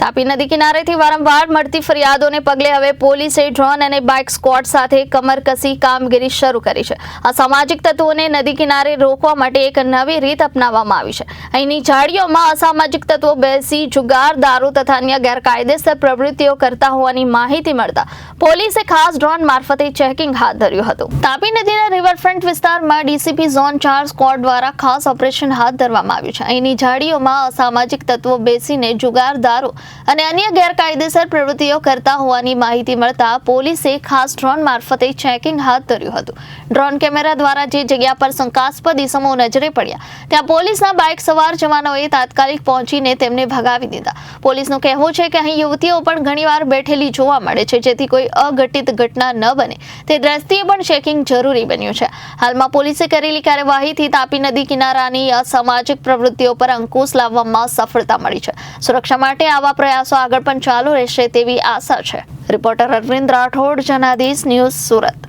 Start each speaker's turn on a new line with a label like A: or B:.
A: તાપી નદી કિનારેથી વારંવાર મળતી ફરિયાદોને પગલે હવે પોલીસે ડ્રોન અને બાઇક સ્ક્વોડ સાથે કમરકસી કામગીરી શરૂ કરી છે. આ સામાજિક તત્વોને નદી કિનારે રોકવા માટે એક નવી રીત અપનાવવામાં આવી છે. અહીંની ઝાડીઓમાં અસામાજિક તત્વો બેસી જુગાર, દારૂ તથા અન્ય ગેરકાયદેસર પ્રવૃત્તિઓ કરતા હોવાની માહિતી મળતા પોલીસે ખાસ ડ્રોન મારફતે ચેકિંગ હાથ ધર્યું હતું. તાપી નદીના રિવરફ્રન્ટ વિસ્તારમાં ડીસીપી ઝોન ચાર સ્કોડ દ્વારા ખાસ ઓપરેશન હાથ ધરવામાં આવ્યું છે. અહીંની ઝાડીઓમાં અસામાજિક તત્વો બેસીને જુગાર, દારૂ અને અન્ય ગેરકાયદેસર પ્રવૃત્તિઓ કરતા હોવાની માહિતી મળતા પોલીસે ખાસ ડ્રોન મારફતે ચેકિંગ હાથ ધર્યું હતું. ડ્રોન કેમેરા દ્વારા જે જગ્યા પર શંકાસ્પદ ઇસમો નજરે પડ્યા, ત્યાં પોલીસના બાઇક સવાર જવાનોએ તાત્કાલિક પહોંચીને તેમને ભગાવી દીધા. પોલીસનું કહેવું છે કે અહીં યુવતીઓ પણ ઘણીવાર બેઠેલી જોવા મળે છે, જેથી કોઈ અઘટિત ઘટના ન બને. તે દ્રષ્ટિએ પણ ચેકિંગ જરૂરી બન્યું છે. હાલમાં પોલીસે કરેલી કાર્યવાહીથી તાપી નદી કિનારાની અસામાજિક પ્રવૃત્તિઓ પર અંકુશ લાવવામાં સફળતા મળી છે. સુરક્ષા માટે આવા પ્રયાસો આગળ પણ ચાલુ રહેશે તેવી આશા છે. Reporter Arvind Rathod Janadish News Surat.